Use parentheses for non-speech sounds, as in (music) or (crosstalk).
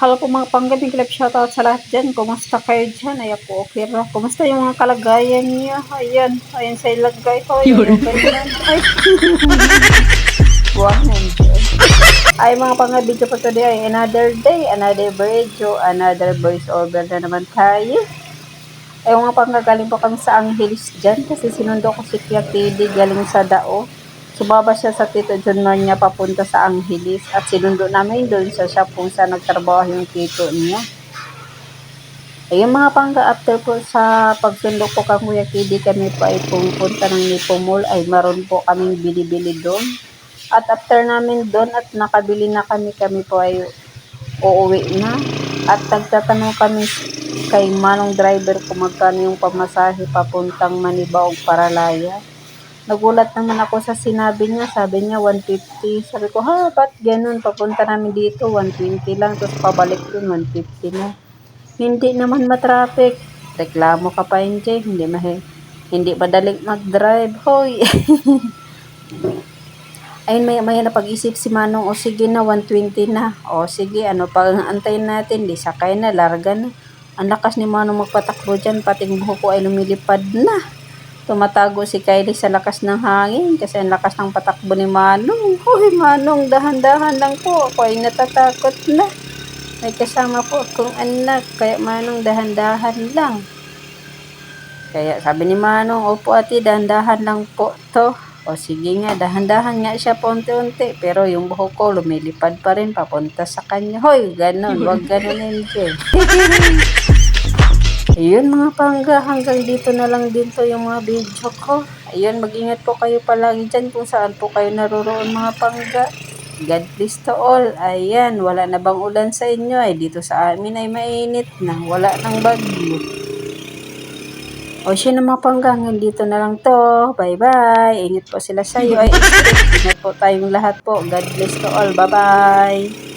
Hello po mga panggabing club shoutout sa lahat dyan. Kumusta kayo dyan? Ay ako okay ra. Kumusta yung mga kalagayan niya? Ayan. Ayan sa ilagay ko. Ayan. Ayan. Ay. (laughs) Na yun. Ay mga panggabing ko for today ay another day, another video, another voice over na naman tayo. Ay mga panggagaling po kami sa Angeles dyan kasi sinundo ko si Kuya Kidi galing sa Dao. Sumaba siya sa Tito John niya papunta sa Angeles at sinundo namin doon sa shop kung saan nagtrabaho yung tito niya. Ayun mga pangga, after po sa pagsundo ko kang Kuya Kidi, kami po ay pumunta ng Nipo Mall, ay maroon po kaming bili-bili doon. At after namin doon at nakabili na kami, kami po ay uuwi na. At nagtatanong kami kay Manong driver kung magkano yung pamasahe papuntang Manibaog, Paralaya. Nagulat naman ako sa sinabi niya. Sabi niya 150. Sabi ko, ha, ba't ganun? Papunta namin dito, 120 lang. Tapos pabalik dun, 150 na. Hindi naman matraffic. Reklamo ka pa, NJ. Hindi mahe. Hindi madaling mag-drive. Hoy. (laughs) Ayun, may, may napag-isip si Manong, o sige na, 120 na. O sige, ano pag antayin natin, di sakay na, larga na. Ang lakas ni Manong magpatakbo dyan, pating buhok ko ay lumilipad na. Tumatago si Kylie sa lakas ng hangin kasi ang lakas ng patakbo ni Manong. Hoy, Manong, dahan-dahan lang po. Ako ay natatakot na. May kasama po akong anak, kaya Manong, dahan-dahan lang. Kaya sabi ni Manong, opo ate, dahan-dahan lang po to. O sige nga, dahan-dahan nga siya po unti-unti. Pero yung buhok ko lumilipad pa rin papunta sa kanya. Hoy, ganun, wag ganun NJ. (laughs) Ayun mga pangga, hanggang dito na lang din to yung mga video ko. Ayun, mag-ingat po kayo palagi dyan kung saan po kayo naroroon mga pangga. God bless to all. Ayan, wala na bang ulan sa inyo? Ay, dito sa amin ay mainit na. Wala nang bagyo. O siya na mga pangga, hanggang dito na lang to. Bye-bye. Ingat po sila sa iyo. Ay, ingat po tayong lahat po. God bless to all. Bye-bye.